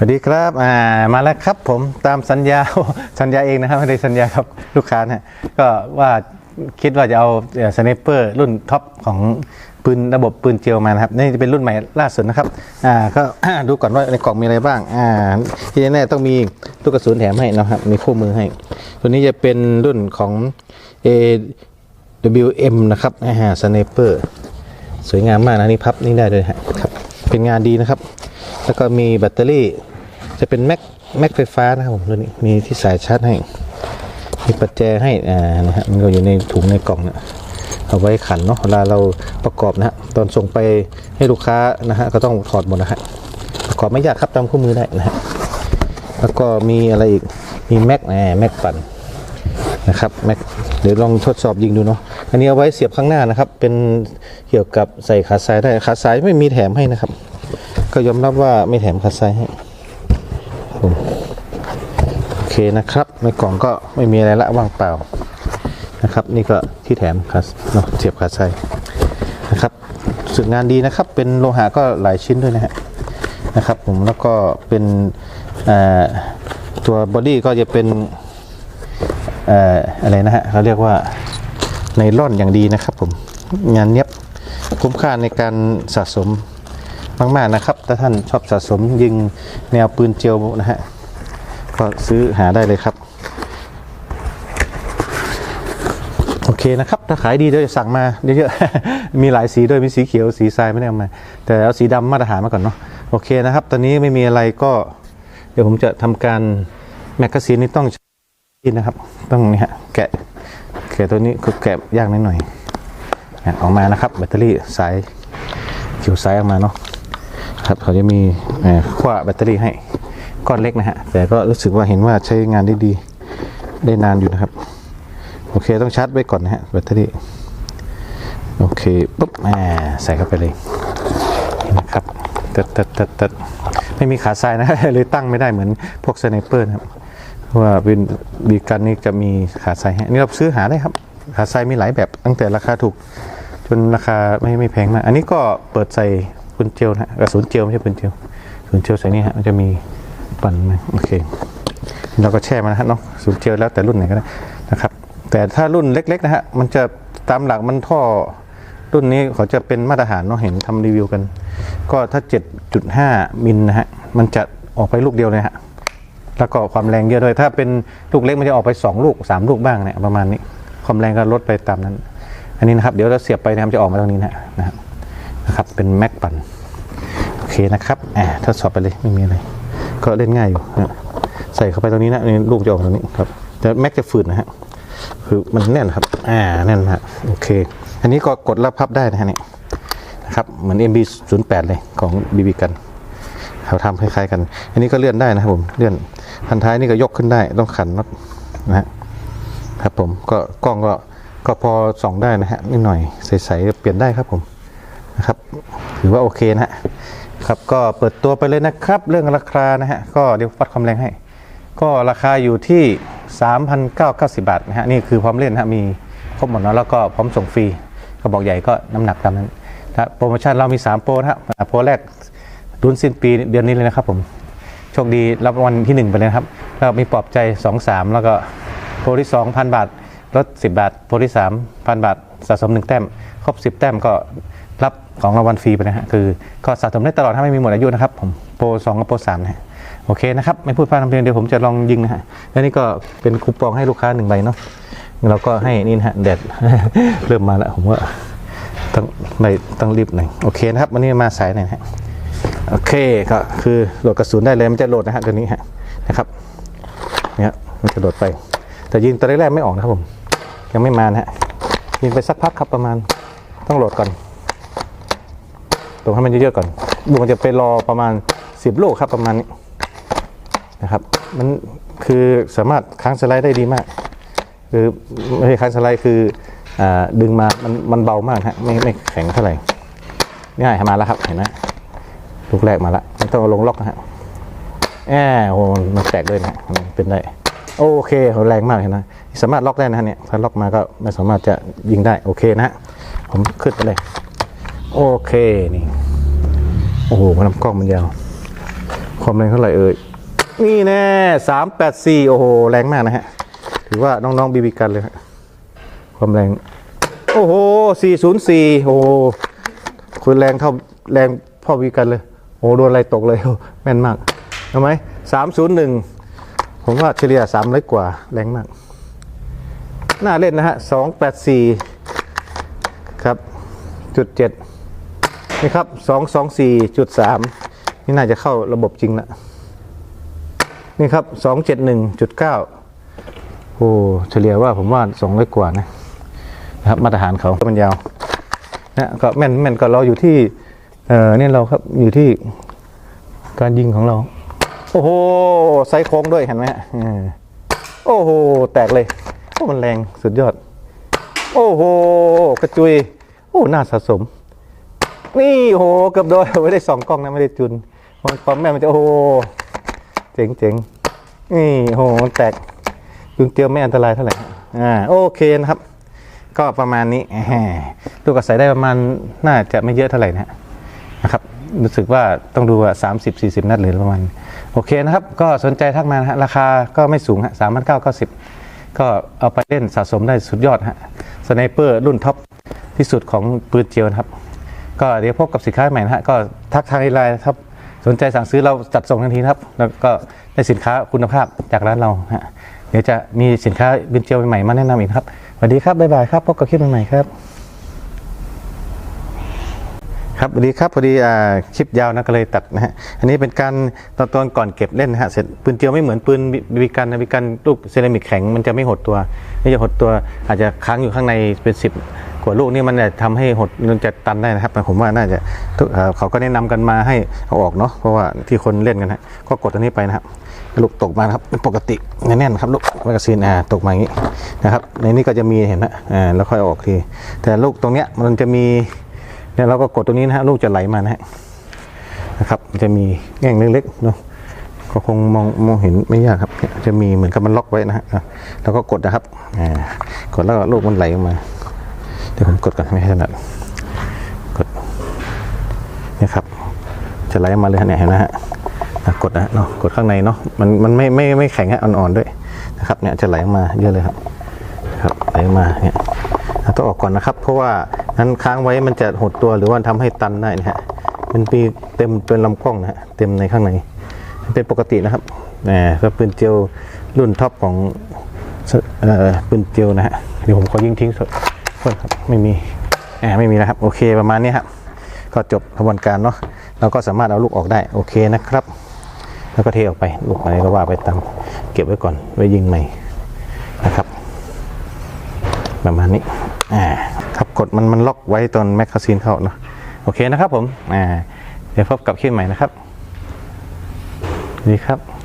สวัสดีครับอ่ามาแล้วครับผมตามสัญญาสัญญาเองนะครับไม่ได้สัญญากับลูกค้านะก็ว่าคิดว่าจะเอาสไนเปอร์รุ่นท็อปของปืนระบบปืนเจลมานะครับนี่จะเป็นรุ่นใหม่ล่าสุดนะครับอ่าก็ดูก่อนว่าในกล่องมีอะไรบ้างอ่าที่แน่ๆต้องมีลูกกระสุนแถมให้นะครับมีคู่มือให้ ตัวนี้จะเป็นรุ่นของ AWM นะครับอ่าสไนเปอร์สวยงามมากนะนี่พับนี่ได้เลยครับเป็นงานดีนะครับ แล้วก็มีแบตเตอรี่ จะเป็นแม็กแม็กไฟฟ้านะครับผมตัวนี้มีที่สายชาร์จให้ มีปัจแจให้อ่านะฮะมันก็อยู่ในถุงในกล่องนะเอาไว้ขันเนาะเวลาเราประกอบนะฮะตอนส่งไปให้ลูกค้านะฮะก็ต้องถอดหมดนะฮะประกอบไม่ยากครับตามคู่มือได้นะฮะแล้วก็มีอะไรอีกมีแม็กแหมแม็กปั่นนะครับแม็กเดี๋ยวลองทดสอบยิงดูเนาะอันนี้เอาไว้เสียบข้างหน้านะครับ เป็นเกี่ยวกับใส่ขาซ้ายได้ขาซ้ายไม่มีแถมให้นะครับ ก็ยอมรับว่าไม่แถมขาซ้ายให้ ผมโอเคนะครับ ในกล่องก็ไม่มีอะไรละว่างเปล่านะครับ นี่ก็ที่แถมขาเนาะเสียบขาซ้ายนะครับสึกงานดีนะครับ เป็นโลหะก็หลายชิ้นด้วยนะฮะนะครับ ผมแล้วก็เป็นตัวบอดี้ก็จะเป็นออะไรนะฮะเขาเรียกว่าไนล่อนอย่างดีนะครับผมงานเนี้ยคุ้มค่าในการสะสม มาก ๆ นะครับ ถ้าท่านชอบสะสมยิงแนวปืนเจลนะฮะ ก็ซื้อหาได้เลยครับ โอเคนะครับ ถ้าขายดีเดี๋ยวจะสั่งมาเยอะๆ มีหลายสีด้วย มีสีเขียว สีทรายไม่ได้เอามา แต่เอาสีดำมาตรฐานมาก่อนเนาะ โอเคนะครับ ตอนนี้ไม่มีอะไรก็ เดี๋ยวผมจะทำการแมกกาซีนนี่ต้องนี่นะครับ ต้องนี่ฮะ แกะ แกะตัวนี้ก็แกะยากนิดหน่อยออกมานะครับ แบตเตอรี่สายเขียวสายออกมาเนาะ ครับ เขาจะมีขั้วแบตเตอรี่ให้ก้อนเล็กนะฮะ แต่ก็รู้สึกว่าเห็นว่าใช้งานได้ดีได้นานอยู่นะครับ โอเคต้องชาร์จไว้ก่อนนะฮะแบตเตอรี่ โอเคปุ๊บอ่าใส่เข้าไปเลยนะครับตัดตัดตัดตัดไม่มีขาทรายนะเลยตั้งไม่ได้เหมือนพวกสไนเปอร์นะครับว่าเป็นบีกันนี่จะมีขาไซให้อันนี่เราซื้อหาได้ครับ ขาไซมีหลายแบบตั้งแต่ราคาถูกจนราคาไม่ไม่แพงมาก อันนี้ก็เปิดใส่ ปืนเจลนะกระสุนเจลไม่ใช่ปืนเจลกระสุนเจลใส่นี่ฮะมันจะมีปั่นมาโอเคเราก็แช่มานนะฮะเนาะกระสุนเจลแล้วแต่รุ่นไหนก็ได้นะครับ แต่ถ้ารุ่นเล็ก ๆ นะฮะมันจะตามหลักมันท่อรุ่นนี้เขาจะเป็นมาตรฐานเนาะเห็นทำรีวิวกัน ก็ถ้า 7.5 มิลนะฮะมันจะออกไปลูกเดียวเลยฮะแล้วก็ความแรงเยอะด้วย ถ้าเป็นลูกเล็กมันจะออกไป 2 ลูก 3 ลูกบ้างเนี่ยประมาณนี้ ความแรงก็ลดไปตามนั้น อันนี้นะครับเดี๋ยวเราเสียบไปนะครับจะออกมาตรงนี้นะนะครับ นะครับเป็นแม็กปั่นโอเคนะครับอ่าทดสอบไปเลยไม่มีอะไร ก็เล่นง่ายอยู่นะใส่เข้าไปตรงนี้นะนี่ลูกจะออกตรงนี้ครับแต่แม็กจะฝืดนะฮะคือมันแน่นครับอ่าแน่นมากโอเค อันนี้ก็กดแล้วพับได้นะฮะนี่นะครับเหมือน MB08 เลยของ BB กันเขาทำคล้ายๆกัน อันนี้ก็เลื่อนได้นะครับผมเลื่อนพันท้ายนี่ก็ยกขึ้นได้ต้องขันน็อตนะฮะครับผมก็กล้องก็ก็พอส่องได้นะฮะนิดหน่อยใสๆเปลี่ยนได้ครับผม นะครับ ถือว่าโอเคนะฮะครับก็เปิดตัวไปเลยนะครับ เรื่องราคานะฮะก็เดี๋ยววัดความแรงให้ ก็ราคาอยู่ที่ 3,990 บาทนะฮะนี่คือพร้อมเล่นนะฮะมีครบหมดแล้วแล้วก็พร้อมส่งฟรีกระบอกใหญ่ก็น้ำหนักตามนั้นถ้าโปรโมชั่นเรามี 3 โปรนะฮะโปรแรกรุ่นสิ้นปีเดือนนี้เลยนะครับผมโชคดีรับรางวัลที่ 1 ไปเลยครับแล้วมีปลอบใจ 2 3 แล้วก็โปรที่2,000 บาทลด10 บาท โปรที่3,000 บาทสะสม 1 แต้ม ครบ 10 แต้มก็ รับของรางวัลฟรีไปนะฮะคือก็สะสมได้ตลอดถ้าไม่มีหมดอายุนะครับผมโปร2กับโปร3นะฮะโอเคนะครับไม่พูดพร่ำทำเพลงเดี๋ยวผมจะลองยิงนะฮะแล้วนี่ก็เป็นคูปองให้ลูกค้าหนึ่งใบเนาะเราก็ให้นี่นะฮะแดดเริ่มมาแล้วผมว่าต้องไม่ต้องรีบหน่อยโอเคนะครับวันนี้มาสายหน่อยนะฮะโอเคก็คือโหลดกระสุนได้เลยมันจะโหลดนะฮะตัวนี้ฮะนะครับเนี่ยมันจะโหลดไป แต่ยิงตัวแรกๆไม่ออกนะครับผมยังไม่มานะฮะยิงไปสักพักครับประมาณต้องโหลดก่อน ตรงให้มันเยอะๆก่อนดูมันจะไปรอประมาณ 10 ลูกครับประมาณนี้นะครับ มันคือสามารถค้างสไลด์ได้ดีมาก คือไม่ใช่ค้างสไลด์คืออดึงมามันมันเบามากฮะไม่ไม่แข็งเท่าไหร่ง่ายมาแล้วครับเห็นไหมลูกแรกมาและมันต้องลงล็อกนะฮะแอบโอ้มันแตกด้วยนะเป็นได้โอเคแรงมากเห็นไหมสามารถล็อกได้นะฮะเนี่ยถ้าล็อกมาก็ไม่สามารถจะยิงได้โอเคนะฮะผมขึ้นไปเลย โอเคนี่ โอ้โหลำกล้องมันยาว ความแรงเท่าไหร่เอ่ย นี่แน่สามแปดสี่โอ้โห แรงมากนะฮะ ถือว่าน้องๆบีบีกันเลยฮะ ความแรง โอ้โหสี่ศูนย์สี่โอ้โหคุณแรงเท่าแรงพ่อบีกันเลย โอ้โหโดนอะไรตกเลย แม่นมากทำไหมสามศูนย์หนึ่งผมว่าเฉลี่ยสามร้อยกว่า แรงมาก น่าเล่นนะฮะสองแปดสี่ครับจุดเจ็ด นี่ครับสองสองสี่จุดสามนี่น่าจะเข้าระบบจริงละนี่ครับสองเจ็ดหนึ่งจุดเก้าโอ้เฉลี่ยว่าผมว่าสองร้อยกว่านะนะครับมาตรฐานเขามันยาวนะก็แม่นแม่นก็เราอยู่ที่เออเนี่ยเราครับอยู่ที่การยิงของเรา โอ้โหไซส์โค้งด้วยเห็นไหมฮะโอ้โหแตกเลยโอ้มันแรงสุดยอด โอ้โหกระจุย โอ้น่าสะสม นี่โหเกือบโดนไม่ได้สองกล้องนะไม่ได้จุนความแม่มันจะโอ้โหเจ๋งเจ๋งนี่โหมันแตกจุนเตียวไม่อันตรายเท่าไหร่อ่าโอเคนะครับ ก็ประมาณนี้ลูกกระใสได้ประมาณน่าจะไม่เยอะเท่าไหร่นะนะครับรู้สึกว่าต้องดูว่า30 40นัดหรือประมาณโอเคนะครับ ก็สนใจทักมานะฮะราคาก็ไม่สูงฮะสามพันเก้าเก้าสิบก็เอาไปเล่นสะสมได้สุดยอดฮะสไนเปอร์รุ่นท็อปที่สุดของปืนเจียวนะครับ ก็เดี๋ยวพบกับสินค้าใหม่นะฮะก็ทักทางไลน์ครับสนใจสั่งซื้อเราจัดส่งทันทีครับ แล้วก็ได้สินค้าคุณภาพจากร้านเราฮะเดี๋ยวจะมีสินค้าบินเจียวใหม่ๆมาแนะนำอีกครับสวัสดีครับบ๊ายบายครับพบกับคลิปใหม่ๆครับ ครับสวัสดีครับพอดีอ่าคลิปยาวนะก็เลยตัดนะฮะอันนี้เป็นการตอนตอนก่อนเก็บเล่นนะฮะเสร็จปืนเจียวไม่เหมือนปืนบีบีกันนะบีกันลูกเซรามิกแข็งมันจะไม่หดตัวนี่จะหดตัวอาจจะค้างอยู่ข้างในเป็นสิบ ว่าลูกนี่มันจะทำให้หดมันจะตันได้นะครับ ผมว่าน่าจะเอ่อเขาก็แนะนำกันมาให้เอาออกเนาะเพราะว่าที่คนเล่นกันฮะก็กดตัวนี้ไปนะครับลูกตกมาครับเป็นปกติแน่นๆนครับลูกแมกกาซีนอ่าตกมาอย่างนี้นะครับ ในนี้ก็จะมีเห็นนะอ่าแล้วค่อยออกที แต่ลูกตรงเนี้ยมันจะมีเนี่ยเราก็กดตรงนี้นะฮะลูกจะไหลมานะฮะนะครับจะมีแง่งเล็กๆเนาะก็คงมองมองเห็นไม่ยากครับ จะมีเหมือนกับมันล็อกไว้นะฮะแล้วก็กดนะครับอ่ากดแล้วลูกมันไหลออกมา ดี๋ยวผมกดกันไม่ให้ถนัดกดเนี่ยครับ จะไหลออกมาเลยเนี่ยเห็นไหมฮะกดนะฮะเนาะกดข้างในเนาะมันมันไม่ไม่ไม่แข็งฮะอ่อนๆด้วยนะครับเนี่ยจะไหลออกมาเยอะเลยครับครับไหลมาเนี่ยต้องออกก่อนนะครับ เพราะว่านั้นค้างไว้มันจะหดตัวหรือว่าทำให้ตันได้นะฮะเป็นปีเต็มเป็นลำกล้องนะฮะเต็มในข้างในเป็นปกตินะครับแหมก็ปืนเจลรุ่นท็อปของเอ่อปืนเจลนะฮะเดี๋ยวผมขอยิงทิ้งสด โทษครับไม่มีแหมไม่มีนะครับ โอเคประมาณนี้ครับก็จบกระบวนการเนาะเราก็สามารถเอาลูกออกได้โอเคนะครับ แล้วก็เทออกไปลูกอะไรก็ว่าไปตามเก็บไว้ก่อนไว้ยิงใหม่นะครับ ประมาณนี้อ่าครับกดมันมันล็อกไว้ตอนแมกกาซีนเข้าเนาะโอเคนะครับผมอ่าเดี๋ยวพบกับคลิปใหม่นะครับดีครับ